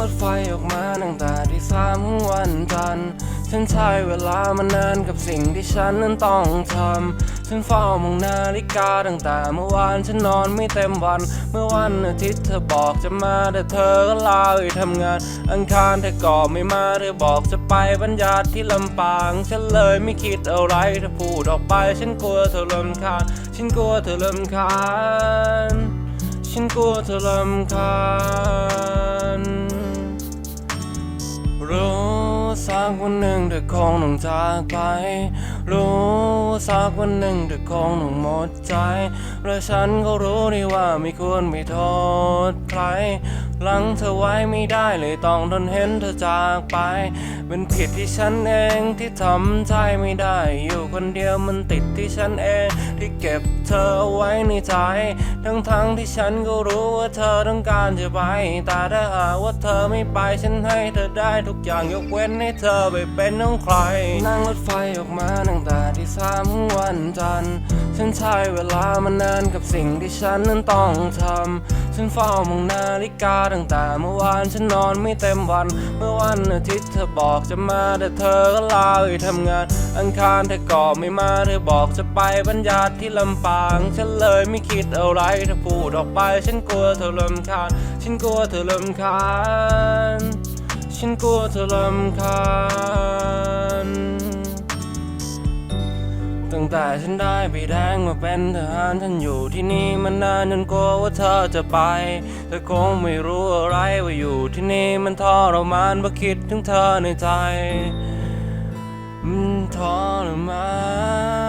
รถไฟออกมาตั้งแต่ที่สามของวันจันทร์ฉันใช้เวลามานานกับสิ่งที่ฉันนั้นต้องทำ ฉันเฝ้ามองนาฬิกาตั้งแต่เมื่อวานฉันนอนไม่เต็มวัน เมื่อวันอาทิตย์เธอบอกจะมาแต่เธอก็ลาไปทำงาน อังคารเธอก็ไม่มาเธอบอกจะไปบรรยาทที่ลำปาง ฉันเลยไม่คิดอะไรเธอพูดออกไป ฉันกลัวเธอลำคาญ ฉันกลัวเธอลำคาญ ฉันกลัวเธอลำคาญ รู้สักวันหนึ่งเธอคงต้องจากไป รู้สักวันหนึ่งเธอคงต้องหมดใจ และฉันก็รู้ดีว่าไม่ควรไม่โทษใครหลังเธอไว้ไม่ได้เลยต้องทนเห็นเธอจากไป เป็นผิดที่ฉันเองที่ทำใจไม่ได้ อยู่คนเดียวมันติดที่ฉันเอง ที่เก็บเธอเอาไว้ในใจ ทั้งทั้งที่ฉันก็รู้ว่าเธอต้องการจะไปแต่ถ้าหากว่าเธอไม่ไปฉันให้เธอได้ทุกอย่างยกเว้นให้เธอไปเป็นของใคร นั่งรถไฟออกมาตั้งแต่ที่สามของวันจันทร์ ฉันใช้เวลามานานกับสิ่งที่ฉันนั้นต้องทำ ฉันเฝ้ามองนาฬิกาตั้งแต่เมื่อวานฉันนอนไม่เต็มวัน เมื่อวันอาทิตย์เธอบอกจะมาแต่เธอก็ลาไปทำงาน อังคารเธอก็ไม่มาเธอบอกจะไปบรรยาทที่ลำปาง ฉันเลยไม่คิดอะไรเธอพูดออกไป ฉันกลัวเธอลำคาญ ฉันกลัวเธอลำคาญ ฉันกลัวเธอลำคาญ ตั้งแต่ฉันได้ไปแดงมาเป็นทหารฉันอยู่ที่นี่มานานจนกลัวว่าเธอจะไปเธอคงไม่รู้อะไรว่าอยู่ที่นี่มันทรมานเพราะคิดถึงเธอในใจมันทรมาน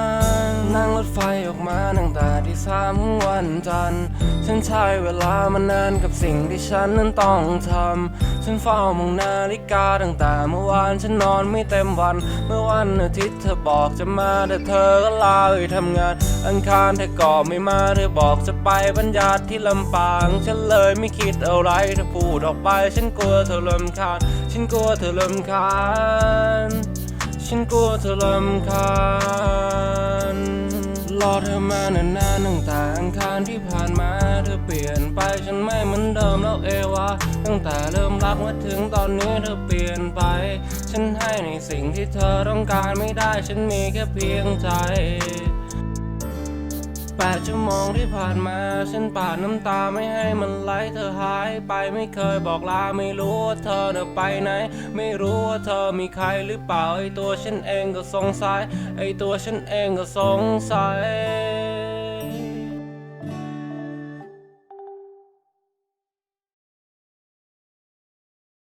ถไฟออกมาตั้งแต่ที่สามของวันจันทร์ ฉันใช้เวลามานานกับสิ่งที่ฉันนั้นต้องทำ ฉันเฝ้ามองนาฬิกาตั้งแต่เมื่อวานฉันนอนไม่เต็มวัน เมื่อวันอาทิตย์เธอบอกจะมาแต่เธอก็ลาไปทำงาน อังคารเธอก็ไม่มาเธอบอกจะไปบรรยาทที่ลำปาง ฉันเลยไม่คิดอะไรเธอพูดออกไป ฉันกลัวเธอลำคาญ ฉันกลัวเธอลำคาญ ฉันกลัวเธอลำคาญ อเธอมานานๆตั้งแต่อังคารที่ผ่านมาเธอเปลี่ยนไปฉันไม่เหมือนเดิมแล้วเอวะตั้งแต่เริ่มรักมาถึงตอนนี้เธอเปลี่ยนไป ฉันให้ในสิ่งที่เธอต้องการไม่ได้ฉันมีแค่เพียงใจแปดชั่วโมงที่ผ่านมา ฉันปาดน้ำตาไม่ให้มันไหลเธอหายไปไม่เคยบอกลาไม่รู้ว่าเธอเน่ะไปไหน ไม่รู้ว่าเธอมีใครหรือเปล่าไอตัวฉันเองก็สงสัยไอตัวฉันเองก็สงสัย